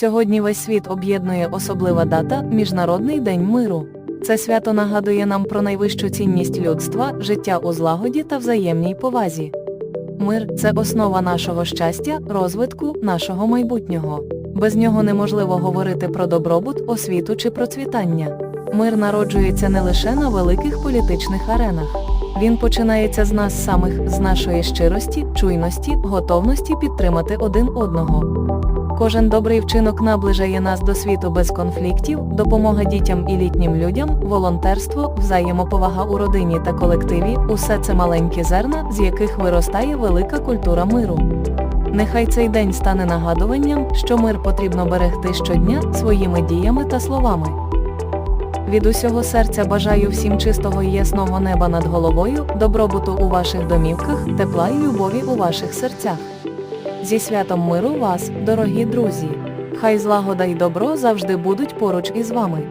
Сьогодні весь світ об'єднує особлива дата Міжнародний день миру. Це свято нагадує нам про найвищу цінність людства, життя у злагоді та взаємній повазі. Мир це основа нашого щастя, розвитку, нашого майбутнього. Без нього неможливо говорити про добробут, освіту чи процвітання. Мир народжується не лише на великих політичних аренах. Він починається з нас самих, з нашої щирості, чуйності, готовності підтримати один одного. Кожен добрий вчинок наближає нас до світу без конфліктів, допомога дітям і літнім людям, волонтерство, взаємоповага у родині та колективі усе це маленькі зерна, з яких виростає велика культура миру. Нехай цей день стане нагадуванням, що мир потрібно берегти щодня своїми діями та словами. Від усього серця бажаю всім чистого і ясного неба над головою, добробуту у ваших домівках, тепла і любові у ваших серцях. Зі святом миру вас, дорогі друзі! Хай злагода й добро завжди будуть поруч із вами.